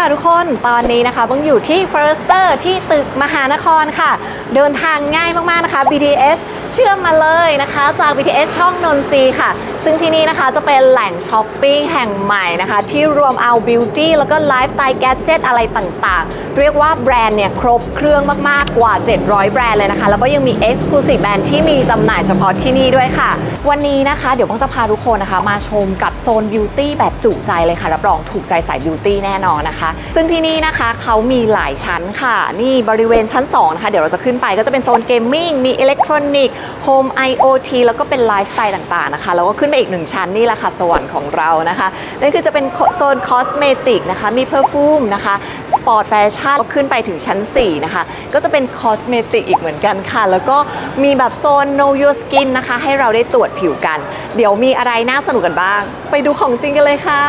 ค่ะทุกคนตอนนี้นะคะเพิ่งอยู่ที่ Firster ที่ตึกมหานครค่ะ เดินทางง่ายมากๆนะคะ BTS เชื่อมมาเลยนะคะ จาก BTS ช่องนนทรีค่ะซึ่งที่นี่นะคะจะเป็นแหล่งช้อปปิ้งแห่งใหม่นะคะ ที่รวมเอาบิวตี้แล้วก็ไลฟ์สไตล์แกจ e t อะไรต่างๆ เรียกว่าแบรนด์เนี่ยครบเครื่องมากๆกว่า 700 แบรนด์เลยนะคะ แล้วก็ยังมี Exclusive แบรนด์ที่มีจำหน่ายเฉพาะที่นี่ด้วยค่ะ วันนี้นะคะเดี๋ยวป้องจะพาทุกคนนะคะ มาชมกับโซนบิวตี้แบบจุใจเลยค่ะ รับรองถูกใจสายบิวตี้แน่นอนนะคะ ซึ่งที่นี่นะคะเขามีหลายชั้นค่ะ นี่บริเวณชั้น2นะคะเดี๋ยวเราจะขึ้นไปก็จะเป็นโซนเกมมิ่งมีอิเล็กทรอนิกส์โฮม IoT แล้วก็เป็นไลฟ์สไตล์ต่างๆนะคะแล้วก็ขึ้นไปอีกหนึ่งชั้นนี่แหละค่ะสวรรค์ของเรานะคะนั่นคือจะเป็นโซนคอสเมติกนะคะมีเพอร์ฟูมนะคะสปอร์ตแฟชั่นขึ้นไปถึงชั้น 4 นะคะ ก็จะเป็นคอสเมติกอีกเหมือนกันค่ะ แล้วก็มีแบบโซน Know Your Skin นะคะ ให้เราได้ตรวจผิวกัน เดี๋ยวมีอะไรน่าสนุกกันบ้าง ไปดูของจริงกันเลยค่ะ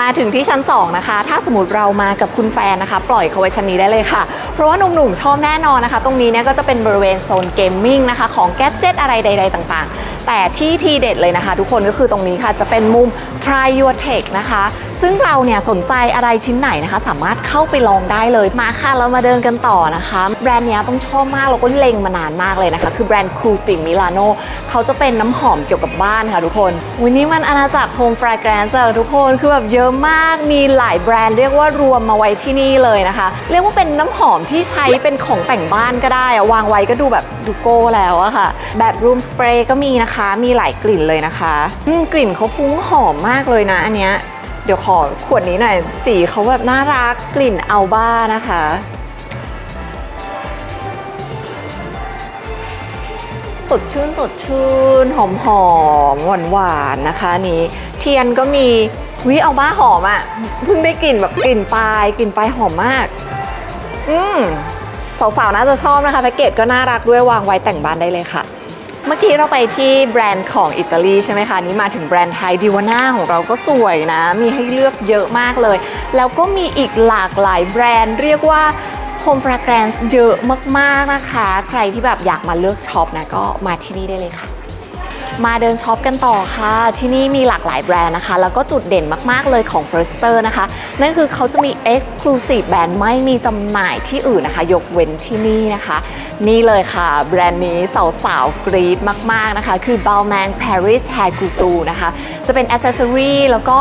มาถึงที่ชั้น 2 นะคะ ถ้าสมมติเรามากับคุณแฟนนะคะ ปล่อยเขาไว้ชั้นนี้ได้เลยค่ะ เพราะว่าหนุ่มๆชอบแน่นอนนะคะ ตรงนี้เนี่ยก็จะเป็นบริเวณโซนเกมมิ่งนะคะของแกจ e t อะไรใด ๆ ต่างๆ แต่ที่ทีเด็ดเลยนะคะ ทุกคนก็คือตรงนี้ค่ะจะเป็นมุม try your tech นะคะ ซึ่งเราเนี่ยสนใจอะไรชิ้นไหนนะคะ สามารถเข้าไปลองได้เลยมาค่ะเรามาเดินกันต่อนะคะ แบรนด์เนี้ยต้องชอบมากแล้วก็เล็งมานานมากเลยนะคะ คือแบรนด์ครูติมิลานโนเขาจะเป็นน้ำหอมเกี่ยวกับบ้านค่ะทุกคนวันนี้มันอาณาจักรโฮมฟร a แกรนซ์ทุกคนคือแบบเยอะมากมีหลายแบรนด์เรียกว่ารวมมาไว้ที่นี่เลยนะคะ เรียกว่าเป็นน้ำหอมที่ใช้เป็นของแต่งบ้านก็ได้อะวางไว้ก็ดูแบบดูโก้แล้วอะค่ะ แบบรูมสเปรย์ก็มีนะคะ มีหลายกลิ่นเลยนะคะกลิ่นเขาฟุ้งหอมมากเลยนะอันเนี้ย เดี๋ยวขอขวดนี้หน่อย สีเขาแบบน่ารักกลิ่นอัลบ้านะคะ สดชื่นสดชื่น หอมหอมหวานหวานนะคะนนี้ เทียนก็มีวิอัลบ้าหอมอะ่ะ เพิ่งได้กลิ่นแบบกลิ่นปลายกลิ่นปลายหอมมาก อืมสาวๆ น่าจะชอบนะคะแพ็กเกจก็น่ารักด้วยวางไว้แต่งบ้านได้เลยค่ะ เมื่อกี้เราไปที่แบรนด์ของอิตาลีใช่ไหมคะ นี่มาถึงแบรนด์ไทยดิวาน่าของเราก็สวยนะ มีให้เลือกเยอะมากเลย แล้วก็มีอีกหลากหลายแบรนด์เรียกว่า Home Fragrance เยอะมากๆนะคะ ใครที่แบบอยากมาเลือกช็อปนะก็มาที่นี่ได้เลยค่ะ มาเดินช็อปกันต่อค่ะ ที่นี่มีหลากหลายแบรนด์นะคะ แล้วก็จุดเด่นมากๆเลยของ Firster นะคะ นั่นคือเขาจะมี Exclusive แบรนด์ไม่มีจำหน่ายที่อื่นนะคะ ยกเว้นที่นี่นะคะ นี่เลยค่ะ แบรนด์นี้สาวๆกรี๊ดมากๆนะคะ คือ Balmain Paris Hair Couture นะคะ จะเป็น Accessory แล้วก็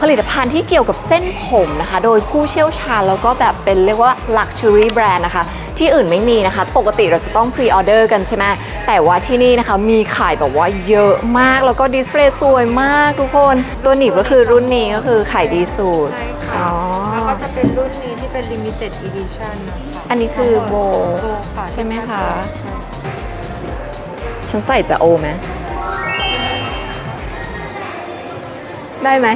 ผลิตภัณฑ์ที่เกี่ยวกับเส้นผมนะคะ โดยผู้เชี่ยวชาญแล้วก็แบบเป็นเรียกว่า Luxury Brand นะคะ ที่อื่นไม่มีนะคะ ปกติเราจะต้องพรีออเดอร์กันใช่ไหมแต่ว่าที่นี่นะคะมีขายแบบว่าเยอะมากแล้วก็ดิสเพลย์สวยมากทุกคน ตัวหนีบก็คือรุ่นนี้ก็คือขายดีสุดใช่อ๋ค่ะอแล้วก็จะเป็นรุ่นนี้ที่เป็น limited edition นะคะอันนี้คือโบโบค่ะใช่ไหมคะใช่ฉันใส่จะโอไหมได้ไหม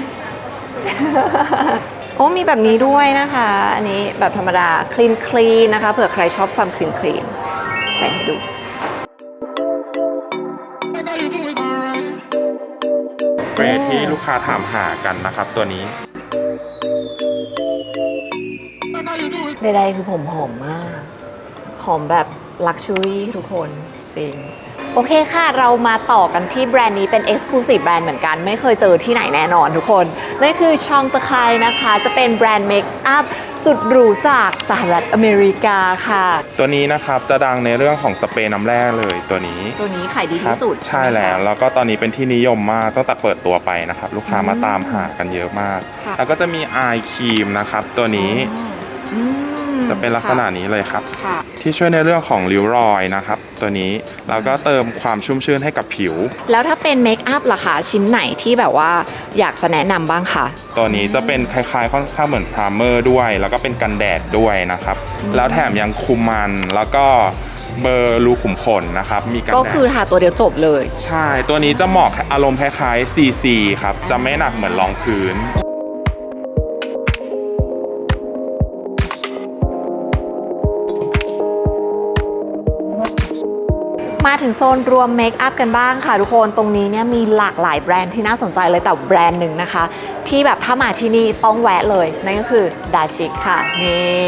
โอ้มีแบบนี้ด้วยนะคะ อันนี้แบบธรรมดาคลีนคลีนนะคะเผื่อใครชอบความคลีนคลีนใส่ให้ดูเบรดที่ลูกค้าถามหากันนะครับตัวนี้ ใดๆคือผมหอมมาก หอมแบบลักชัวรี่ทุกคน จริง โอเคค่ะ เรามาต่อกันที่แบรนด์นี้เป็น Exclusive แบรนด์เหมือนกัน ไม่เคยเจอที่ไหนแน่นอนทุกคนนั่นคือชองตะไคร้นะคะ จะเป็นแบรนด์เมคอัพสุดหรูจากสหรัฐอเมริกาค่ะ ตัวนี้นะครับจะดังในเรื่องของสเปรย์น้ำแร่เลยตัวนี้ตัวนี้ขายดีครัที่สุด ใช่ไหมคะแล้ว แล้วก็ตอนนี้เป็นที่นิยมมากตั้งแต่เปิดตัวไปนะครับ ลูกค้ามาตามหากันเยอะมากค่ะแล้วก็จะมีอายครีมนะครับตัวนี้อืม จะเป็นลักษณะนี้เลยครับ ค่ะที่ช่วยในเรื่องของริ้วรอยนะครับ ตัวนี้แล้วก็เติมความชุ่มชื่นให้กับผิว แล้วถ้าเป็นเมคอัพล่ะคะชิ้นไหนที่แบบว่าอยากจะแนะนำบ้างคะ ตัวนี้จะเป็นคล้ายๆค่อนข้างเหมือนพรามเมอร์ด้วย แล้วก็เป็นกันแดดด้วยนะครับ แล้วแถมยังคุมมันแล้วก็เบอร์รูขุมขนนะครับ มีกันก็แดดคือทาตัวเดียวจบเลย ใช่ ตัวนี้จะเหมาะอารมณ์คล้ายๆ CC ครับ จะไม่หนักเหมือนรองพื้น มาถึงโซนรวมเมคอัพกันบ้างค่ะทุกคนตรงนี้เนี่ยมีหลากหลายแบรนด์ที่น่าสนใจเลยแต่แบรนด์หนึ่งนะคะ ที่แบบถ้ามาที่นี่ต้องแวะเลย นั่นก็คือดาชิกค่ะนี่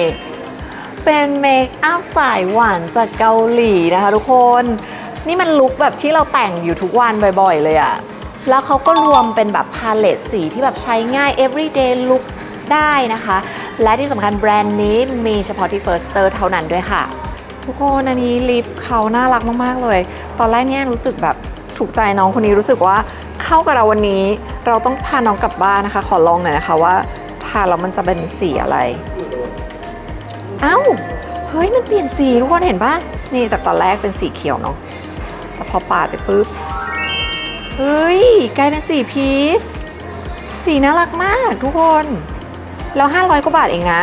เป็นเมคอัพสายหวานจากเกาหลีนะคะทุกคน นี่มันลุคแบบที่เราแต่งอยู่ทุกวันบ่อยๆ เลยอะแล้วเขาก็รวมเป็นแบบพาเลตสีที่แบบใช้ง่าย everyday look ได้นะคะ และที่สำคัญแบรนด์นี้มีเฉพาะที่ Firster เท่านั้นด้วยค่ะ ทุกคนอันนี้ลิปเขาน่ารักมากๆเลย ตอนแรกเนี่ยรู้สึกแบบถูกใจน้องคนนี้รู้สึกว่าเข้ากับเราวันนี้ เราต้องพาน้องกลับบ้านนะคะ ขอลองหน่อยนะคะว่าทาแล้วมันจะเป็นสีอะไร เอ้า เฮ้ยมันเปลี่ยนสีทุกคนเห็นปะนี่จากตอนแรกเป็นสีเขียวเนาะแต่พอปาดไปปุ๊บ เฮ้ยกลายเป็นสีพีช สีน่ารักมากทุกคน แล้ว500กว่าบาทเองนะ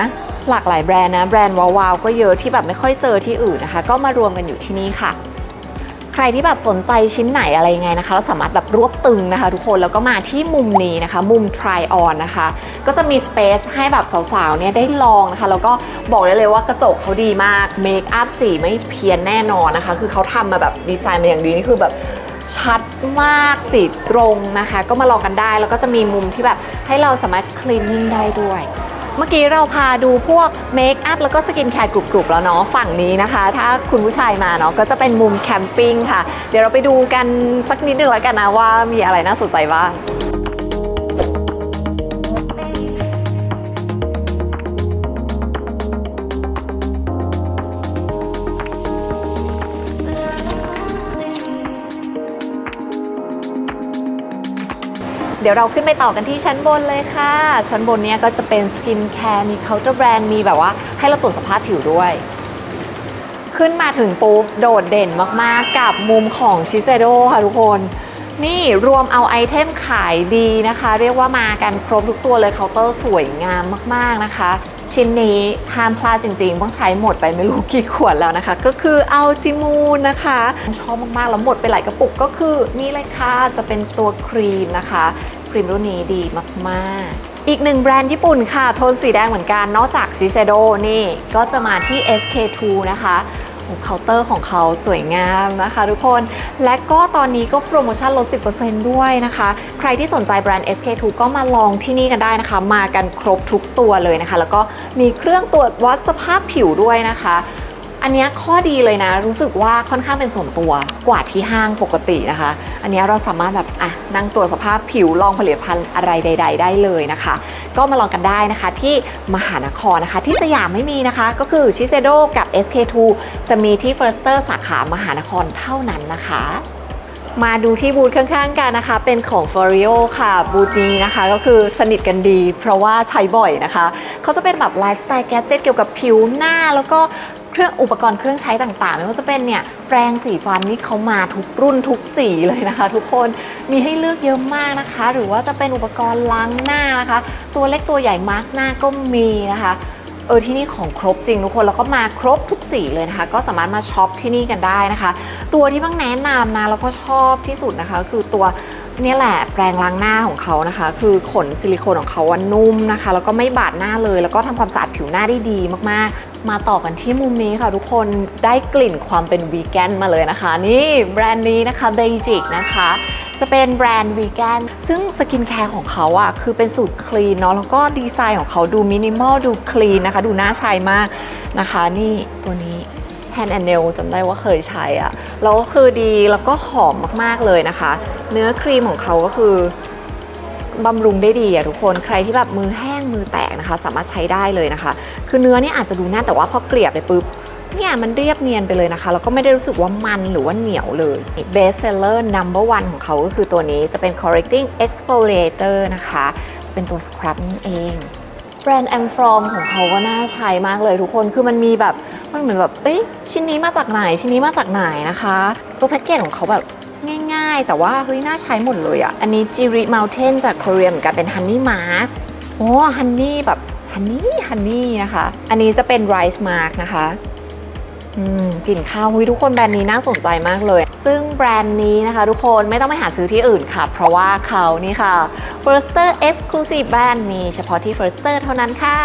หลากหลายแบรนด์นะ แบรนด์ว้าวๆก็เยอะที่แบบไม่ค่อยเจอที่อื่นนะคะ ก็มารวมกันอยู่ที่นี่ค่ะ ใครที่แบบสนใจชิ้นไหนอะไรยังไงนะคะ เราสามารถแบบรวบตึงนะคะ ทุกคนแล้วก็มาที่มุมนี้นะคะ มุม try on นะคะ ก็จะมี space ให้แบบสาวๆเนี่ยได้ลองนะคะ แล้วก็บอกได้เลยว่ากระจกเขาดีมากเมคอัพสีไม่เพี้ยนแน่นอนนะคะ คือเขาทำมาแบบดีไซน์มาอย่างดีนี่คือแบบชัดมากสีตรงนะคะ ก็มาลองกันได้แล้วก็จะมีมุมที่แบบให้เราสามารถ cleaning ได้ด้วย เมื่อกี้เราพาดูพวกเมคอัพแล้วก็สกินแคร์กรุบๆแล้วเนาะฝั่งนี้นะคะ ถ้าคุณผู้ชายมาเนาะก็จะเป็นมุมแคมปิ้งค่ะ เดี๋ยวเราไปดูกันสักนิดหนึ่งแล้วกันนะว่ามีอะไรน่าสนใจบ้าง เดี๋ยวเราขึ้นไปต่อกันที่ชั้นบนเลยค่ะ ชั้นบนเนี้ยก็จะเป็นสกินแคร์มีเคาน์เตอร์แบรนด์มีแบบว่าให้เราตรวจสภาพผิวด้วย ขึ้นมาถึงปุ๊บโดดเด่นมากๆกับมุมของชิเซโดค่ะทุกคนนี่รวมเอาไอเทมขายดีนะคะ เรียกว่ามากันครบทุกตัวเลยเคาน์เตอร์สวยงามมากๆนะคะ ชิ้นนี้ห้ามพลาดจริงๆ ต้องใช้หมดไปไม่รู้กี่ขวดแล้วนะคะ ก็คืออัลติมูนนะคะชอบมากๆ แล้วหมดไปหลายกระปุกก็คือนี่เลยค่ะจะเป็นตัวครีมนะคะ รีมรุ่นนี้ดีมากๆ อีกหนึ่งแบรนด์ญี่ปุ่นค่ะ โทนสีแดงเหมือนกัน นอกจากชิเซโดนี่ ก็จะมาที่ SK2 นะคะโอ้เคาน์เตอร์ของเขาสวยงามนะคะทุกคน และก็ตอนนี้ก็โปรโมชั่นลด 10%ด้วยนะคะ ใครที่สนใจแบรนด์ SK2 ก็มาลองที่นี่กันได้นะคะ มากันครบทุกตัวเลยนะคะ แล้วก็มีเครื่องตรวจวัดสภาพผิวด้วยนะคะ อันนี้ข้อดีเลยนะ รู้สึกว่าค่อนข้างเป็นส่วนตัวกว่าที่ห้างปกตินะคะ อันนี้เราสามารถแบบอะนั่งตรวจสภาพผิวลองผลิตภัณฑ์อะไรใด ๆ ได้เลยนะคะ ก็มาลองกันได้นะคะที่มหานครนะคะ ที่สยามไม่มีนะคะ ก็คือชิเซโดกับ SK2 จะมีที่ Firster สาขามหานครเท่านั้นนะคะมาดูที่บูธข้างๆกันนะคะ เป็นของ f o r i o ค่ะ บูธนี้นะคะก็คือสนิทกันดี เพราะว่าใช้บ่อยนะคะ เขาจะเป็นแบบไลฟ์สไตล์แกจ e t เกี่ยวกับผิวหน้า แล้วก็ เครื่องอุปกรณ์เครื่องใช้ต่างๆ ไม่ว่าจะเป็นเนี่ยแปรงสีฟันนี่เขามาทุกรุ่นทุกสีเลยนะคะ ทุกคนมีให้เลือกเยอะมากนะคะ หรือว่าจะเป็นอุปกรณ์ล้างหน้านะคะ ตัวเล็กตัวใหญ่มาสก์หน้าก็มีนะคะเออที่นี่ของครบจริงทุกคนแล้วก็มาครบทุกสีเลยนะคะ ก็สามารถมาช็อปที่นี่กันได้นะคะ ตัวที่บ้างแนะนำนะแล้วก็ชอบที่สุดนะคะ คือตัวนี่แหละแปรงล้างหน้าของเขานะคะ คือขนซิลิโคนของเขาว่านุ่มนะคะ แล้วก็ไม่บาดหน้าเลย แล้วก็ทำความสะอาดผิวหน้าได้ดีมากๆ มาต่อกันที่มุมนี้ค่ะทุกคนได้กลิ่นความเป็นวีแกนมาเลยนะคะ นี่แบรนด์นี้นะคะเบจิกนะคะ จะเป็นแบรนด์วีแกนซึ่งสกินแคร์ของเขาอะคือเป็นสูตรคลีนเนาะแล้วก็ดีไซน์ของเขาดูมินิมอลดูคลีนนะคะ ดูน่าใช้มากนะคะ นี่ตัวนี้ Hand and Nail จำได้ว่าเคยใช้อะแล้วก็คือดีแล้วก็หอมมากๆเลยนะคะ เนื้อครีมของเขาก็คือบำรุงได้ดีอะทุกคนใครที่แบบมือแห้งมือแตกนะคะ สามารถใช้ได้เลยนะคะ คือเนื้อเนี่ยอาจจะดูแน่แต่ว่าพอเกลี่ยไปปุ๊บเนี่ยมันเรียบเนียนไปเลยนะคะ แล้วก็ไม่ได้รู้สึกว่ามันหรือว่าเหนียวเลย best seller number one ของเขาก็คือตัวนี้จะเป็น correcting exfoliator นะคะ จะเป็นตัวสครับนั่นเองแบรนด์ a m f r o m ของเขาก็น่าใช้มากเลยทุกคน คือมันมีแบบ มันเหมือนแบบ เอ้ย ชิ้นนี้มาจากไหน ชิ้นนี้มาจากไหนนะคะ ตัวแพ็กเกจของเขาแบบง่ายๆ แต่ว่าเฮ้ยน่าใช้หมดเลยอะ่ะ อันนี้ Jiri Mountain จาก Korea เหมือนกันเป็น Honey Mask โอ้ Honey แบบ ฮันนี่ฮันนี่นะคะ อันนี้จะเป็นไรซ์มาร์กนะคะอืมกลิ่นข้าวทุกคนแบรนด์นี้น่าสนใจมากเลย ซึ่งแบรนด์นี้นะคะ ทุกคนไม่ต้องไปหาซื้อที่อื่นค่ะ เพราะว่าเขานี่ค่ะ Firster Exclusive แบรนด์มีเฉพาะที่ Firster เท่านั้นค่ะ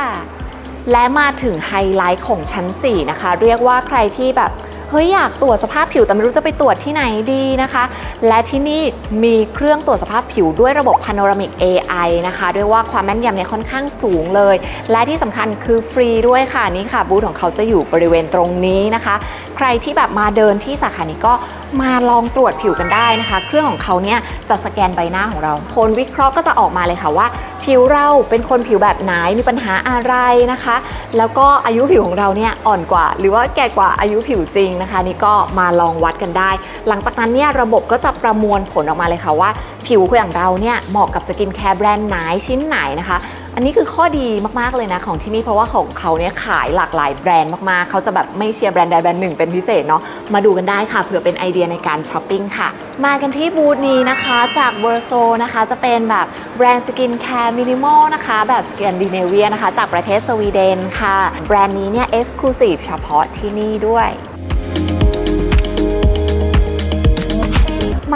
และมาถึงไฮไลท์ของชั้น 4 นะคะ เรียกว่าใครที่แบบ เฮ้ยอยากตรวจสภาพผิวแต่ไม่รู้จะไปตรวจที่ไหนดีนะคะ และที่นี่มีเครื่องตรวจสภาพผิวด้วยระบบ Panoramic AI นะคะด้วยว่าความแม่นยำเนี่ยค่อนข้างสูงเลย และที่สำคัญคือฟรีด้วยค่ะนี่ค่ะบูธของเขาจะอยู่บริเวณตรงนี้นะคะ ใครที่แบบมาเดินที่สาขานี้ก็มาลองตรวจผิวกันได้นะคะ เครื่องของเขาเนี่ยจะสแกนใบหน้าของเราผลวิเคราะห์ก็จะออกมาเลยค่ะว่า ผิวเราเป็นคนผิวแบบไหนมีปัญหาอะไรนะคะ แล้วก็อายุผิวของเราเนี่ยอ่อนกว่า หรือว่าแก่กว่าอายุผิวจริงนะคะ นี่ก็มาลองวัดกันได้ หลังจากนั้นเนี่ยระบบก็จะประมวลผลออกมาเลยค่ะว่า ผิวอย่างเราเนี่ยเหมาะกับสกินแคร์แบรนด์ไหนชิ้นไหนนะคะ อันนี้คือข้อดีมากๆเลยนะของที่นี่เพราะว่าของเขาเนี่ยขายหลากหลายแบรนด์มากๆ เขาจะแบบไม่เชียร์แบรนด์ใดแบรนด์หนึ่งเป็นพิเศษเนาะมาดูกันได้ค่ะเผื่อเป็นไอเดียในการช้อปปิ้งค่ะ มากันที่บูธนี้นะคะจากเวอร์โซนะคะจะเป็นแบบแบรนด์สกินแคร์มินิมอลนะคะแบบสแกนดิเนเวียนะคะจากประเทศสวีเดนค่ะ แบรนด์นี้เนี่ยเอ็กซ์คลูซีฟเฉพาะที่นี่ด้วย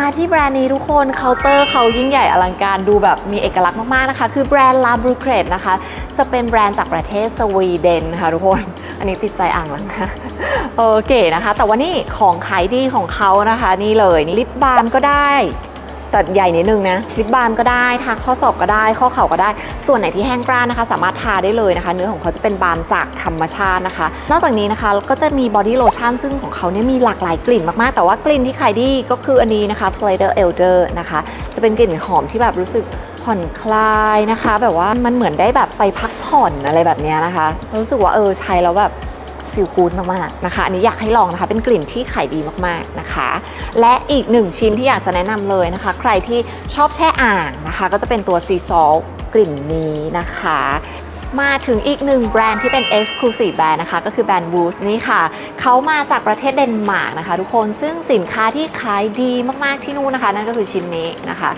มาที่แบรนด์นี้ทุกคนเคาน์เตอร์เขายิ่งใหญ่อลังการดูแบบมีเอกลักษณ์มาก ๆ นะคะ คือแบรนด์ลาบรูเครดนะคะ จะเป็นแบรนด์จากประเทศสวีเดนค่ะทุกคน อันนี้ติดใจอ่างแล้วนะโอเคนะคะ แต่ว่านี่ของขายดีของเขานะคะ นี่เลยลิปบาล์มก็ได้ แต่ใหญ่นิดนึงนะลิปบาล์มก็ได้ทาข้อศอกก็ได้ ข้อเข่าก็ได้ ส่วนไหนที่แห้งกร้านนะคะ สามารถทาได้เลยนะคะ เนื้อของเขาจะเป็นบาล์มจากธรรมชาตินะคะ นอกจากนี้นะคะก็จะมีบอดี้โลชั่นซึ่งของเขาเนี่ยมีหลากหลายกลิ่นมากๆ แต่ว่ากลิ่นที่ขายดีก็คืออันนี้นะคะ Flader Elder นะคะ จะเป็นกลิ่นหอมที่แบบรู้สึกผ่อนคลายนะคะ แบบว่ามันเหมือนได้แบบไปพักผ่อนอะไรแบบเนี้ยนะคะ รู้สึกว่าเออใช้แล้วแบบ ฟิลกูดมากๆนะคะ อันนี้อยากให้ลองนะคะ เป็นกลิ่นที่ขายดีมากๆนะคะ และอีกหนึ่งชิ้นที่อยากจะแนะนำเลยนะคะ ใครที่ชอบแช่อ่างนะคะ ก็จะเป็นตัวซีซอลกลิ่นนี้นะคะมาถึงอีกหนึ่งแบรนด์ที่เป็น Exclusive แบรนด์นะคะ ก็คือแบรนด์ Woos นี่ค่ะ เขามาจากประเทศเดนมาร์กนะคะ ทุกคนซึ่งสินค้าที่ขายดีมากๆที่นู่นนะคะ นั่นก็คือชิ้นนี้นะคะ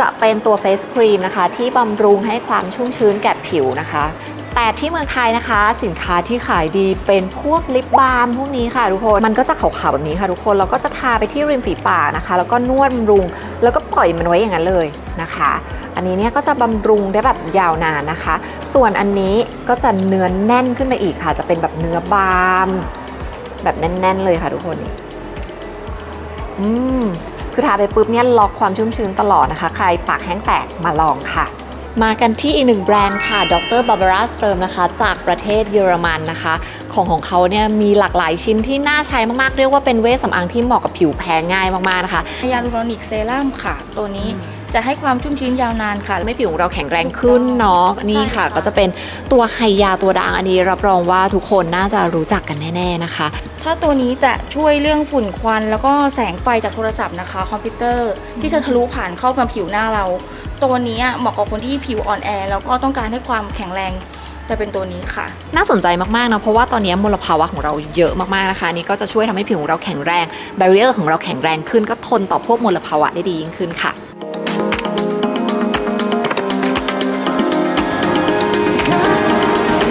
จะเป็นตัวเฟสครีมนะคะ ที่บำรุงให้ความชุ่มชื้นแก่ผิวนะคะ แต่ที่เมืองไทยนะคะ สินค้าที่ขายดีเป็นพวกลิปบาล์มพวกนี้ค่ะทุกคน มันก็จะขาวๆแบบนี้ค่ะทุกคนแล้วก็จะทาไปที่ริมฝีปากนะคะ แล้วก็นวดบำรุง แล้วก็ปล่อยมันไว้อย่างนั้นเลยนะคะ อันนี้เนี่ยก็จะบำรุงได้แบบยาวนานนะคะ ส่วนอันนี้ก็จะเนื้อแน่นขึ้นไปอีกค่ะ จะเป็นแบบเนื้อบาล์มแบบแน่น ๆ เลยค่ะทุกคนอืมคือทาไปปุ๊บเนี่ยล็อกความชุ่มชื้นตลอดนะคะ ใครปากแห้งแตกมาลองค่ะ มากันที่อีกหนึ่งแบรนด์ค่ะ ดรบาบาร่าสเติมนะคะ จากประเทศเยอรมันนะคะ ของของเขาเนี่ยมีหลากหลายชิ้นที่น่าใช้มากๆ เรียกว่าเป็นเวชสำอางที่เหมาะกับผิวแพ้ง่ายมากๆนะคะ ยาลูโรนิกเซรั่มค่ะ ตัวนี้จะให้ความชุ่มชื้นยาวนานค่ะ ไม่ผิวของเราแข็งแรงขึ้นเนาะ นี่ค่ะใช่ค่ะก็จะเป็นตัวไฮยาตัวด่างอันนี้ รับรองว่าทุกคนน่าจะรู้จักกันแน่ ๆนะคะ ถ้าตัวนี้จะช่วยเรื่องฝุ่นควัน แล้วก็แสงไฟจากโทรศัพท์นะคะ คอมพิวเตอร์ที่จะทะลุผ่านเข้ามาผิวหน้าเรา ตัวนี้เหมาะกับคนที่ผิวอ่อนแอ แล้วก็ต้องการให้ความแข็งแรงจะเป็นตัวนี้ค่ะ น่าสนใจมากๆนะเพราะว่าตอนนี้มลภาวะของเราเยอะมากๆนะคะนี่ก็จะช่วยทำให้ผิวของเราแข็งแรงแบเรียร์ของเราแข็งแรงขึ้นก็ทนต่อพวกมลภาวะได้ดียิ่งขึ้นค่ะ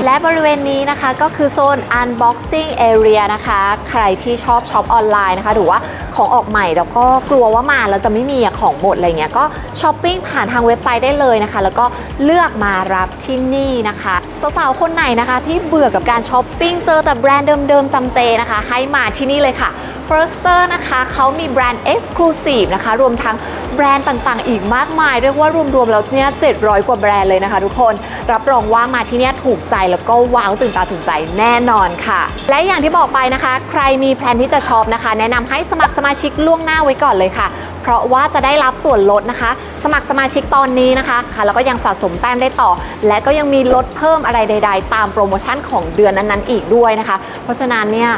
และบริเวณนี้นะคะก็คือโซน unboxing area นะคะ ใครที่ชอบช็อปออนไลน์นะคะ หรือว่าของออกใหม่แล้วก็กลัวว่ามาแล้วจะไม่มีอะของหมดอะไรเงี้ยก็ช้อปปิ้งผ่านทางเว็บไซต์ได้เลยนะคะ แล้วก็เลือกมารับที่นี่นะคะสาวๆคนไหนนะคะ ที่เบื่อกับการช้อปปิ้งเจอแต่แบรนด์เดิมๆจำเจนะคะ ให้มาที่นี่เลยค่ะ Firster นะคะเขามีแบรนด์ Exclusive นะคะ รวมทั้งแบรนด์ต่างๆ อีกมากมาย เรียกว่ารวมๆแล้วเนี่ย700 กว่าแบรนด์เลยนะคะทุกคน รับรองว่ามาที่นี่ถูกใจแล้วก็ว้าวตื่นตาตื่นใจแน่นอนค่ะ และอย่างที่บอกไปนะคะ ใครมีแพลนที่จะช็อปนะคะ แนะนำให้สมัครสมาชิกล่วงหน้าไว้ก่อนเลยค่ะ เพราะว่าจะได้รับส่วนลดนะคะ สมัครสมาชิกตอนนี้นะคะค่ะแล้วก็ยังสะสมแต้มได้ต่อ และก็ยังมีลดเพิ่มอะไรใด ๆ ตามโปรโมชั่นของเดือนนั้นๆ อีกด้วยนะคะ เพราะฉะนั้นเนี่ย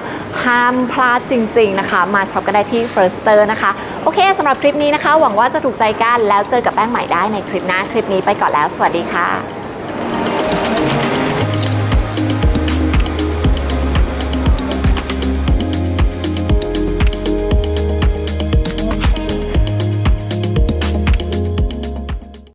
ห้ามพลาดจริง ๆนะคะ มาช็อปกันได้ที่ Firster นะคะ โอเคสำหรับคลิปนี้นะคะ หวังว่าจะถูกใจกันแล้วเจอกับแป้งใหม่ได้ในคลิปหน้าคลิปนี้ไปก่อนแล้ว สวัสดีค่ะ